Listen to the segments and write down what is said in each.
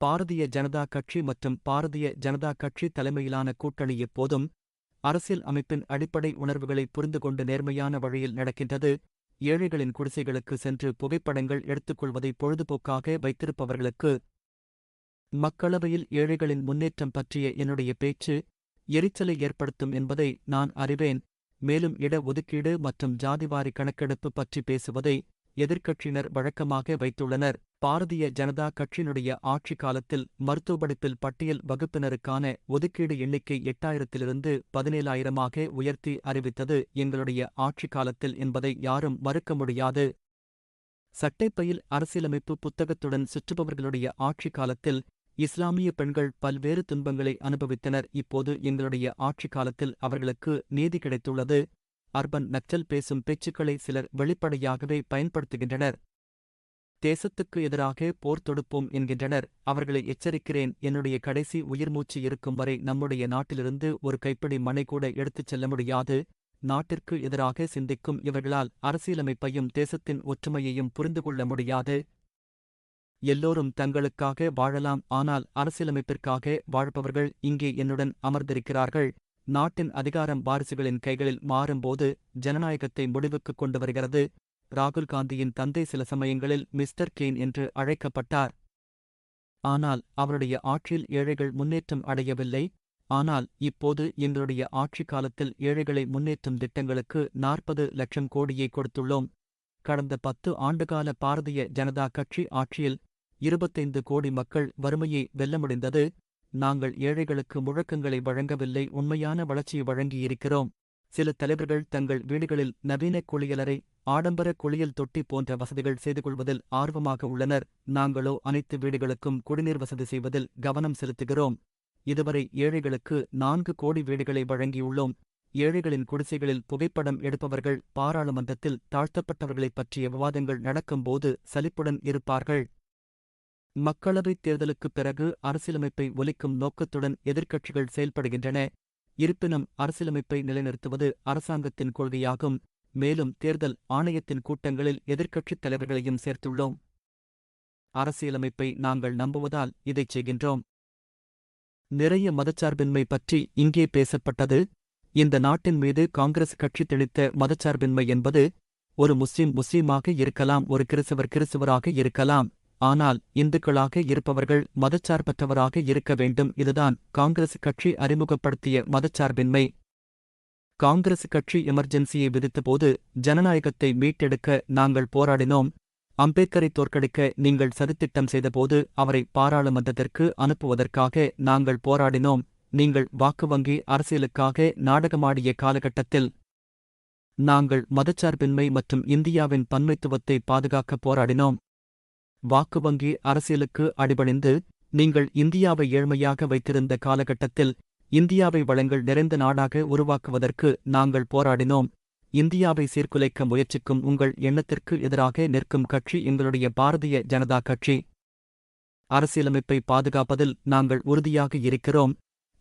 பாரதிய ஜனதா கட்சி மற்றும் பாரதிய ஜனதா கட்சி தலைமையிலான கூட்டணி எப்போதும் அரசியல் அமைப்பின் அடிப்படை உணர்வுகளை புரிந்து கொண்டு நேர்மையான வழியில் நடக்கின்றது. ஏழைகளின் குடிசைகளுக்கு சென்று புகைப்படங்கள் எடுத்துக்கொள்வதை பொழுதுபோக்காக வைத்திருப்பவர்களுக்கு மக்களவையில் ஏழைகளின் முன்னேற்றம் பற்றிய என்னுடைய பேச்சு எரிச்சலை ஏற்படுத்தும் என்பதை நான் அறிவேன். மேலும் இட ஒதுக்கீடு மற்றும் ஜாதிவாரி கணக்கெடுப்பு பற்றி பேசுவதை எதிர்க்கட்சியினர் வழக்கமாக வைத்துள்ளனர். பாரதிய ஜனதா கட்சியினுடைய ஆட்சி காலத்தில் மருத்துவ படிப்பில் பட்டியல் வகுப்பினருக்கான ஒதுக்கீடு எண்ணிக்கை எட்டாயிரத்திலிருந்து பதினேழாயிரமாக உயர்த்தி அறிவித்தது எங்களுடைய ஆட்சி காலத்தில் என்பதை யாரும் மறுக்க முடியாது. சட்டைப்பையில் அரசியலமைப்பு புத்தகத்துடன் சுற்றுபவர்களுடைய ஆட்சி காலத்தில் இஸ்லாமிய பெண்கள் பல்வேறு துன்பங்களை அனுபவித்தனர். இப்போது எங்களுடைய ஆட்சி காலத்தில் அவர்களுக்கு நீதி கிடைத்துள்ளது. அர்பன் நக்சல் பேசும் பேச்சுக்களை சிலர் வெளிப்படையாகவே பயன்படுத்துகின்றனர். தேசத்துக்கு எதிராக போர் தொடுப்போம் என்கின்றனர். அவர்களை எச்சரிக்கிறேன். என்னுடைய கடைசி உயிர்மூச்சு இருக்கும் வரை நம்முடைய நாட்டிலிருந்து ஒரு கைப்பிடி மனை கூட எடுத்துச் செல்ல முடியாது. நாட்டிற்கு எதிராக சிந்திக்கும் இவர்களால் அரசியலமைப்பையும் தேசத்தின் ஒற்றுமையையும் புரிந்து கொள்ள முடியாது. எல்லோரும் தங்களுக்காக வாழலாம். ஆனால் அரசியலமைப்பிற்காக வாழ்பவர்கள் இங்கே என்னுடன் அமர்ந்திருக்கிறார்கள். நாட்டின் அதிகாரம் வாரிசுகளின் கைகளில் மாறும்போது ஜனநாயகத்தை முடிவுக்கு கொண்டு வருகிறது. ராகுல் காந்தியின் தந்தை சில சமயங்களில் மிஸ்டர் கேன் என்று அழைக்கப்பட்டார். ஆனால் அவருடைய ஆட்சியில் ஏழைகள் முன்னேற்றம் அடையவில்லை. ஆனால் இப்போது எங்களுடைய ஆட்சி காலத்தில் ஏழைகளை முன்னேற்றும் திட்டங்களுக்கு நாற்பது லட்சம் கோடியை கொடுத்துள்ளோம். கடந்த பத்து ஆண்டுகால பாரதிய ஜனதா கட்சி ஆட்சியில் இருபத்தைந்து கோடி மக்கள் வறுமையை வெல்ல முடிந்தது நாங்கள் ஏழைகளுக்கு முழக்கங்களை வழங்கவில்லை. உண்மையான வளர்ச்சியை வழங்கியிருக்கிறோம். சில தலைவர்கள் தங்கள் வீடுகளில் நவீன குளியலறை ஆடம்பர குளியல் தொட்டி போன்ற வசதிகள் செய்து கொள்வதில் ஆர்வமாக உள்ளனர். நாங்களோ அனைத்து வீடுகளுக்கும் குடிநீர் வசதி செய்வதில் கவனம் செலுத்துகிறோம். இதுவரை ஏழைகளுக்கு நான்கு கோடி வீடுகளை வழங்கியுள்ளோம். ஏழைகளின் குடிசைகளில் புகைப்படம் எடுப்பவர்கள் பாராளுமன்றத்தில் தாழ்த்தப்பட்டவர்களைப் பற்றிய விவாதங்கள் நடக்கும்போது சலிப்புடன் இருப்பார்கள். மக்களவைத் தேர்தலுக்குப் பிறகு அரசியலமைப்பை ஒலிக்கும் நோக்கத்துடன் எதிர்க்கட்சிகள் செயல்படுகின்றன. இருப்பினும் அரசியலமைப்பை நிலைநிறுத்துவது அரசாங்கத்தின் கொள்கையாகும். மேலும் தேர்தல் ஆணையத்தின் கூட்டங்களில் எதிர்க்கட்சித் தலைவர்களையும் சேர்த்துள்ளோம். அரசியலமைப்பை நாங்கள் நம்புவதால் இதைச் செய்கின்றோம். நிறைய மதச்சார்பின்மை பற்றி இங்கே பேசப்பட்டது. இந்த நாட்டின் மீது காங்கிரஸ் கட்சி தெளித்த மதச்சார்பின்மை என்பது ஒரு முஸ்லிம் முஸ்லீமாக இருக்கலாம் ஒரு கிறிஸ்தவர் கிறிஸ்தவராக இருக்கலாம். ஆனால் இந்துக்களாக இருப்பவர்கள் மதச்சார்பற்றவராக இருக்க வேண்டும். இதுதான் காங்கிரஸ் கட்சி அறிமுகப்படுத்திய மதச்சார்பின்மை. காங்கிரஸ் கட்சி எமர்ஜென்சியை விதித்தபோது ஜனநாயகத்தை மீட்டெடுக்க நாங்கள் போராடினோம். அம்பேத்கரை தோற்கடிக்க நீங்கள் சதித்திட்டம் செய்தபோது அவரை பாராளுமன்றத்திற்கு அனுப்புவதற்காக நாங்கள் போராடினோம். நீங்கள் வாக்கு வங்கி அரசியலுக்காக நாடகமாடிய காலகட்டத்தில் நாங்கள் மதச்சார்பின்மை மற்றும் இந்தியாவின் பன்மைத்துவத்தை பாதுகாக்க போராடினோம். வாக்கு வங்கி அரசியலுக்கு அடிபணிந்து நீங்கள் இந்தியாவை ஏழ்மையாக வைத்திருந்த காலகட்டத்தில் இந்தியாவை வளங்கள் நிறைந்த நாடாக உருவாக்குவதற்கு நாங்கள் போராடினோம். இந்தியாவை சீர்குலைக்க முயற்சிக்கும் உங்கள் எண்ணத்திற்கு எதிராக நிற்கும் கட்சி எங்களுடைய பாரதிய ஜனதா கட்சி. அரசியலமைப்பை பாதுகாப்பதில் நாங்கள் உறுதியாக இருக்கிறோம்.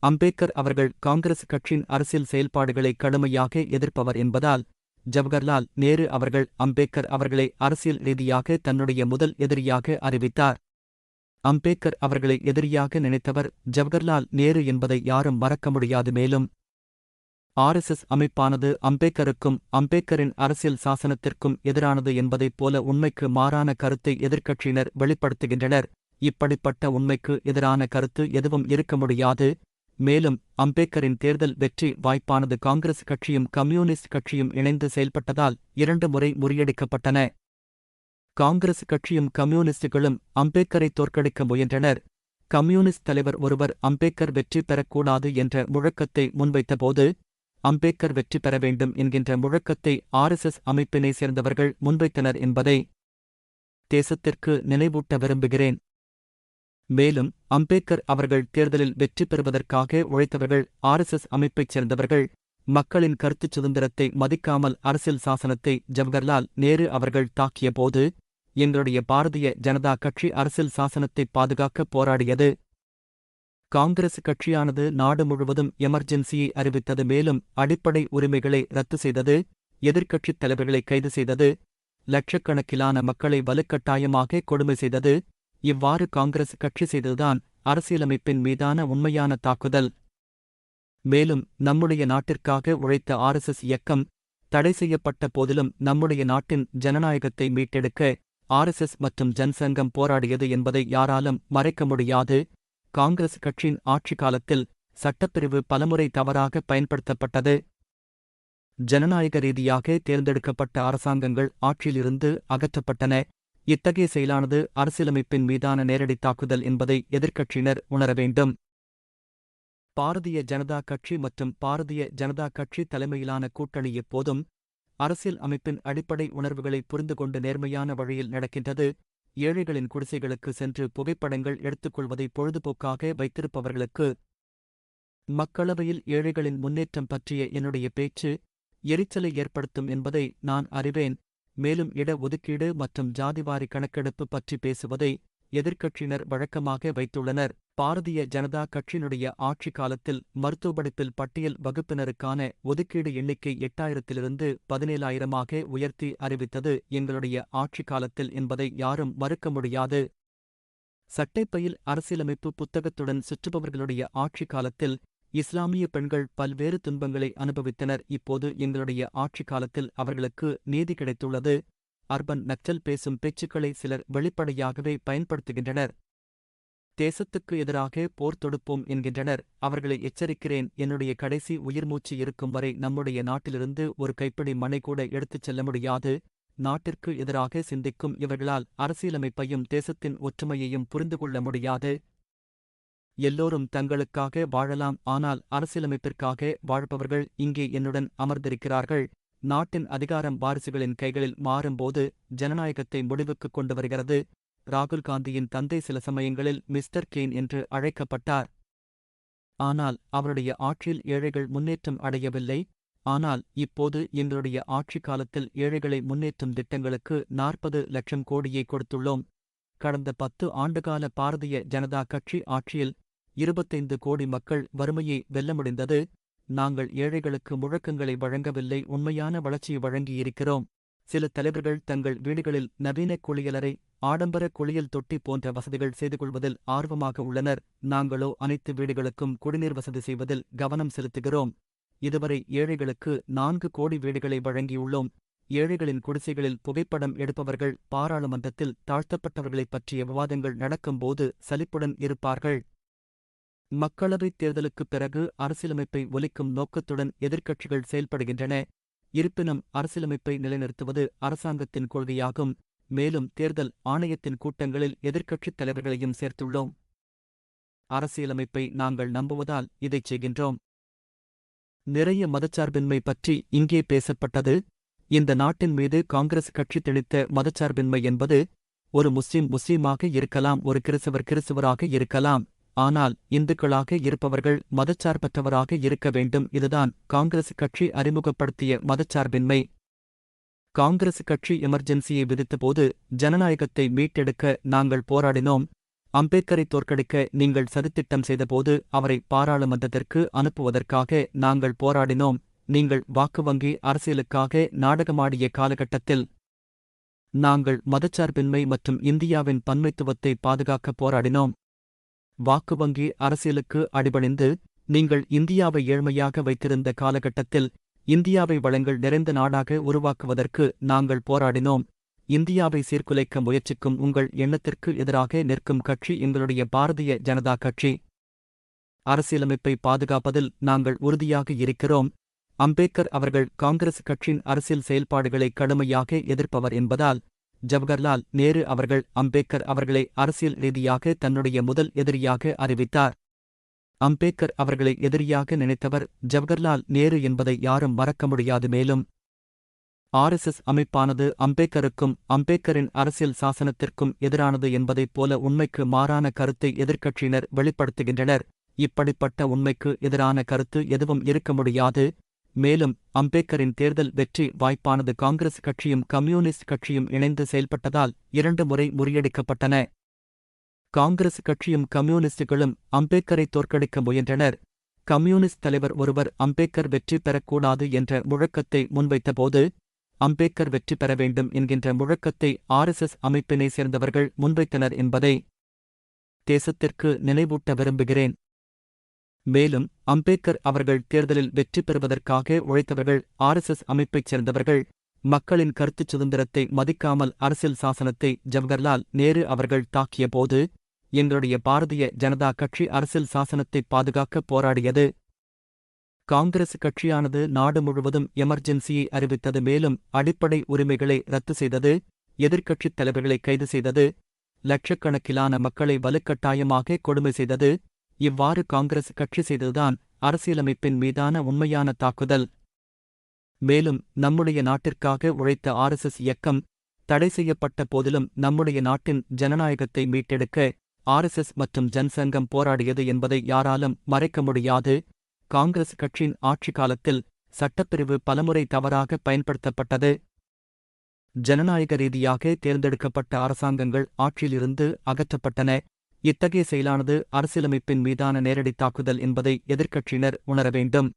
அம்பேத்கர் அவர்கள் காங்கிரஸ் கட்சியின் அரசியல் செயல்பாடுகளை கடுமையாக எதிர்ப்பவர் என்பதால் ஜவஹர்லால் நேரு அவர்கள் அம்பேத்கர் அவர்களை அரசியல் ரீதியாக தன்னுடைய முதல் எதிரியாக அறிவித்தார். அம்பேத்கர் அவர்களை எதிரியாக நினைத்தவர் ஜவஹர்லால் நேரு என்பதை யாரும் மறக்க முடியாது. மேலும் ஆர்எஸ்எஸ் அமைப்பானது அம்பேத்கருக்கும் அம்பேத்கரின் அரசியல் சாசனத்திற்கும் எதிரானது என்பதைப் போல உண்மைக்கு மாறான கருத்தை எதிர்க்கட்சியினர் வெளிப்படுத்துகின்றனர். இப்படிப்பட்ட உண்மைக்கு எதிரான கருத்து எதுவும் இருக்க முடியாது. மேலும் அம்பேத்கரின் தேர்தல் வெற்றி வாய்ப்பானது காங்கிரஸ் கட்சியும் கம்யூனிஸ்ட் கட்சியும் இணைந்து செயல்பட்டதால் இரண்டு முறை முறியடிக்கப்பட்டன. காங்கிரஸ் கட்சியும் கம்யூனிஸ்டுகளும் அம்பேத்கரை தோற்கடிக்க முயன்றனர். கம்யூனிஸ்ட் தலைவர் ஒருவர் அம்பேத்கர் வெற்றி பெறக்கூடாது என்ற முழக்கத்தை முன்வைத்தபோது அம்பேத்கர் வெற்றி பெற வேண்டும் என்கின்ற முழக்கத்தை ஆர்எஸ்எஸ் அமைப்பினை சேர்ந்தவர்கள் முன்வைத்தனர் என்பதை தேசத்திற்கு நினைவூட்ட விரும்புகிறேன். மேலும் அம்பேத்கர் அவர்கள் தேர்தலில் வெற்றி பெறுவதற்காக உழைத்தவர்கள் ஆர்எஸ்எஸ் அமைப்பைச் சேர்ந்தவர்கள். மக்களின் கருத்துச் சுதந்திரத்தை மதிக்காமல் அரசியல் சாசனத்தை ஜவஹர்லால் நேரு அவர்கள் தாக்கியபோது எங்களுடைய பாரதிய ஜனதா கட்சி அரசியல் சாசனத்தை பாதுகாக்க போராடியது. காங்கிரஸ் கட்சியானது நாடு முழுவதும் எமர்ஜென்சியை அறிவித்தது. மேலும் அடிப்படை உரிமைகளை ரத்து செய்தது எதிர்க்கட்சித் தலைவர்களை கைது செய்தது லட்சக்கணக்கிலான மக்களை வலுக்கட்டாயமாக கொடுமை செய்தது இவ்வாறு காங்கிரஸ் கட்சி செய்ததுதான் அரசியலமைப்பின் மீதான உண்மையான தாக்குதல். மேலும் நம்முடைய நாட்டிற்காக உழைத்த ஆர்எஸ்எஸ் இயக்கம் தடை செய்யப்பட்ட போதிலும் நம்முடைய நாட்டின் ஜனநாயகத்தை மீட்டெடுக்க ஆர்எஸ்எஸ் மற்றும் ஜனசங்கம் போராடியது என்பதை யாராலும் மறைக்க முடியாது. காங்கிரஸ் கட்சியின் ஆட்சி காலத்தில் சட்டப்பிரிவு பலமுறை தவறாக பயன்படுத்தப்பட்டது. ஜனநாயக ரீதியாக தேர்ந்தெடுக்கப்பட்ட அரசாங்கங்கள் ஆட்சியிலிருந்து அகற்றப்பட்டன. இத்தகைய செயலானது அரசியலமைப்பின் மீதான நேரடி தாக்குதல் என்பதை எதிர்க்கட்சியினர் உணர வேண்டும். பாரதிய ஜனதா கட்சி மற்றும் பாரதிய ஜனதா கட்சி தலைமையிலான கூட்டணி எப்போதும் அரசியல் அமைப்பின் அடிப்படை உணர்வுகளை புரிந்து கொண்டு நேர்மையான வழியில் நடக்கின்றது. ஏழைகளின் குடிசைகளுக்கு சென்று புகைப்படங்கள் எடுத்துக்கொள்வதை பொழுதுபோக்காக வைத்திருப்பவர்களுக்கு மக்களவையில் ஏழைகளின் முன்னேற்றம் பற்றிய என்னுடைய பேச்சு எரிச்சலை ஏற்படுத்தும் என்பதை நான் அறிவேன். மேலும் இட ஒதுக்கீடு மற்றும் ஜாதிவாரி கணக்கெடுப்பு பற்றி பேசுவதை எதிர்க்கட்சியினர் வழக்கமாக வைத்துள்ளனர். பாரதிய ஜனதா கட்சியினுடைய ஆட்சி காலத்தில் மருத்துவ படிப்பில் பட்டியல் வகுப்பினருக்கான ஒதுக்கீடு எண்ணிக்கை எட்டாயிரத்திலிருந்து பதினேழாயிரமாக உயர்த்தி அறிவித்தது எங்களுடைய ஆட்சி காலத்தில் என்பதை யாரும் மறுக்க முடியாது. சட்டைப்பையில் அரசியலமைப்பு புத்தகத்துடன் சுற்றுபவர்களுடைய ஆட்சி காலத்தில் இஸ்லாமிய பெண்கள் பல்வேறு துன்பங்களை அனுபவித்தனர். இப்போது எங்களுடைய ஆட்சி காலத்தில் அவர்களுக்கு நீதி கிடைத்துள்ளது. அர்பன் நக்சல் பேசும் பேச்சுக்களை சிலர் வெளிப்படையாகவே பயன்படுத்துகின்றனர். தேசத்துக்கு எதிராக போர் தொடுப்போம் என்கின்றனர். அவர்களை எச்சரிக்கிறேன். என்னுடைய கடைசி உயிர்மூச்சு இருக்கும் வரை நம்முடைய நாட்டிலிருந்து ஒரு கைப்பிடி மனை கூட எடுத்துச் செல்ல முடியாது. நாட்டிற்கு எதிராக சிந்திக்கும் இவர்களால் அரசியலமைப்பையும் தேசத்தின் ஒற்றுமையையும் புரிந்து கொள்ள முடியாது. எல்லோரும் தங்களுக்காக வாழலாம். ஆனால் அரசியலமைப்பிற்காக வாழ்பவர்கள் இங்கே என்னுடன் அமர்ந்திருக்கிறார்கள். நாட்டின் அதிகாரம் வாரிசுகளின் கைகளில் மாறும்போது ஜனநாயகத்தை முடிவுக்கு கொண்டு வருகிறது. ராகுல் காந்தியின் தந்தை சில சமயங்களில் மிஸ்டர் கேன் என்று அழைக்கப்பட்டார். ஆனால் அவருடைய ஆட்சியில் ஏழைகள் முன்னேற்றம் அடையவில்லை. ஆனால் இப்போது எங்களுடைய ஆட்சி காலத்தில் ஏழைகளை முன்னேற்றும் திட்டங்களுக்கு நாற்பது லட்சம் கோடியை கொடுத்துள்ளோம். கடந்த பத்து ஆண்டுகால பாரதிய ஜனதா கட்சி ஆட்சியில் இருபத்தைந்து கோடி மக்கள் வறுமையை வெல்ல முடிந்தது நாங்கள் ஏழைகளுக்கு முழக்கங்களை வழங்கவில்லை உண்மையான வளர்ச்சியை வழங்கியிருக்கிறோம். சில தலைவர்கள் தங்கள் வீடுகளில் நவீன குளியலறை ஆடம்பர குளியல் தொட்டி போன்ற வசதிகள் செய்து கொள்வதில் ஆர்வமாக உள்ளனர். நாங்களோ அனைத்து வீடுகளுக்கும் குடிநீர் வசதி செய்வதில் கவனம் செலுத்துகிறோம். இதுவரை ஏழைகளுக்கு நான்கு கோடி வீடுகளை வழங்கியுள்ளோம். ஏழைகளின் குடிசைகளில் புகைப்படம் எடுப்பவர்கள் பாராளுமன்றத்தில் தாழ்த்தப்பட்டவர்களைப் பற்றிய விவாதங்கள் நடக்கும்போது சலிப்புடன் இருப்பார்கள். மக்களவைத் தேர்தலுக்குப் பிறகு அரசியலமைப்பை ஒலிக்கும் நோக்கத்துடன் எதிர்க்கட்சிகள் செயல்படுகின்றன. இருப்பினும் அரசியலமைப்பை நிலைநிறுத்துவது அரசாங்கத்தின் கொள்கையாகும். மேலும் தேர்தல் ஆணையத்தின் கூட்டங்களில் எதிர்க்கட்சித் தலைவர்களையும் சேர்த்துள்ளோம். அரசியலமைப்பை நாங்கள் நம்புவதால் இதைச் செய்கின்றோம். நிறைய மதச்சார்பின்மை பற்றி இங்கே பேசப்பட்டது. இந்த நாட்டின் மீது காங்கிரஸ் கட்சி தெளித்த மதச்சார்பின்மை என்பது ஒரு முஸ்லிம் முஸ்லீமாக இருக்கலாம் ஒரு கிறிஸ்தவர் கிறிஸ்தவராக இருக்கலாம். ஆனால் இந்துக்களாக இருப்பவர்கள் மதச்சார்பற்றவராக இருக்க வேண்டும் இதுதான் காங்கிரஸ் கட்சி அறிமுகப்படுத்திய மதச்சார்பின்மை. காங்கிரஸ் கட்சி எமர்ஜென்சியை விதித்தபோது ஜனநாயகத்தை மீட்டெடுக்க நாங்கள் போராடினோம். அம்பேத்கரை தோற்கடிக்க நீங்கள் சதித்திட்டம் செய்தபோது அவரை பாராளுமன்றத்திற்கு அனுப்புவதற்காக நாங்கள் போராடினோம். நீங்கள் வாக்கு வங்கி அரசியலுக்காக நாடகமாடிய காலகட்டத்தில் நாங்கள் மதச்சார்பின்மை மற்றும் இந்தியாவின் பன்மைத்துவத்தை பாதுகாக்க போராடினோம். வாக்கு வங்கி அரசியலுக்கு அடிபணிந்து நீங்கள் இந்தியாவை ஏழ்மையாக வைத்திருந்த காலகட்டத்தில் இந்தியாவை வளங்கள் நிறைந்த நாடாக உருவாக்குவதற்கு நாங்கள் போராடினோம். இந்தியாவை சீர்குலைக்க முயற்சிக்கும் உங்கள் எண்ணத்திற்கு எதிராக நிற்கும் கட்சி எங்களுடைய பாரதிய ஜனதா கட்சி. அரசியலமைப்பை பாதுகாப்பதில் நாங்கள் உறுதியாக இருக்கிறோம். அம்பேத்கர் அவர்கள் காங்கிரஸ் கட்சியின் அரசியல் செயல்பாடுகளை கடுமையாக எதிர்ப்பவர் என்பதால் ஜவஹர்லால் நேரு அவர்கள் அம்பேத்கர் அவர்களை அரசியல் ரீதியாக தன்னுடைய முதல் எதிரியாக அறிவித்தார். அம்பேத்கர் அவர்களை எதிரியாக நினைத்தவர் ஜவஹர்லால் நேரு என்பதை யாரும் மறக்க முடியாது. மேலும் ஆர்எஸ்எஸ் அமைப்பானது அம்பேத்கருக்கும் அம்பேத்கரின் அரசியல் சாசனத்திற்கும் எதிரானது என்பதைப் போல உண்மைக்கு மாறான கருத்தை எதிர்க்கட்சியினர் வெளிப்படுத்துகின்றனர். இப்படிப்பட்ட உண்மைக்கு எதிரான கருத்து எதுவும் இருக்க முடியாது. மேலும் அம்பேத்கரின் தேர்தல் வெற்றி வாய்ப்பானது காங்கிரஸ் கட்சியும் கம்யூனிஸ்ட் கட்சியும் இணைந்து செயல்பட்டதால் இரண்டு முறை முறியடிக்கப்பட்டன. காங்கிரஸ் கட்சியும் கம்யூனிஸ்டுகளும் அம்பேத்கரை தோற்கடிக்க முயன்றனர். கம்யூனிஸ்ட் தலைவர் ஒருவர் அம்பேத்கர் வெற்றி பெறக்கூடாது என்ற முழக்கத்தை முன்வைத்தபோது அம்பேத்கர் வெற்றி பெற வேண்டும் என்கின்ற முழக்கத்தை ஆர்எஸ்எஸ் அமைப்பினை சேர்ந்தவர்கள் முன்வைத்தனர் என்பதை தேசத்திற்கு நினைவூட்ட விரும்புகிறேன். மேலும் அம்பேத்கர் அவர்கள் தேர்தலில் வெற்றி பெறுவதற்காக உழைத்தவர்கள் ஆர்எஸ்எஸ் அமைப்பைச் சேர்ந்தவர்கள். மக்களின் கருத்துச் சுதந்திரத்தை மதிக்காமல் அரசியல் சாசனத்தை ஜவஹர்லால் நேரு அவர்கள் தாக்கியபோது எங்களுடைய பாரதிய ஜனதா கட்சி அரசியல் சாசனத்தை பாதுகாக்க போராடியது. காங்கிரஸ் கட்சியானது நாடு முழுவதும் எமர்ஜென்சியை அறிவித்தது மேலும் அடிப்படை உரிமைகளை ரத்து செய்தது எதிர்க்கட்சித் தலைவர்களை கைது செய்தது லட்சக்கணக்கிலான மக்களை வலுக்கட்டாயமாக கொடுமை செய்தது இவ்வாறு காங்கிரஸ் கட்சி செய்ததுதான் அரசியலமைப்பின் மீதான உண்மையான தாக்குதல். மேலும் நம்முடைய நாட்டிற்காக உழைத்த ஆர்எஸ்எஸ் இயக்கம் தடை செய்யப்பட்ட போதிலும் நம்முடைய நாட்டின் ஜனநாயகத்தை மீட்டெடுக்க ஆர்எஸ்எஸ் மற்றும் ஜன்சங்கம் போராடியது என்பதை யாராலும் மறைக்க முடியாது. காங்கிரஸ் கட்சியின் ஆட்சி காலத்தில் சட்டப்பிரிவு பலமுறை தவறாக பயன்படுத்தப்பட்டது. ஜனநாயக ரீதியாக தேர்ந்தெடுக்கப்பட்ட அரசாங்கங்கள் ஆட்சியிலிருந்து அகற்றப்பட்டன. இத்தகைய செயலானது அரசியலமைப்பின் மீதான நேரடி தாக்குதல் என்பதை எதிர்க்கட்சியினர் உணர வேண்டும்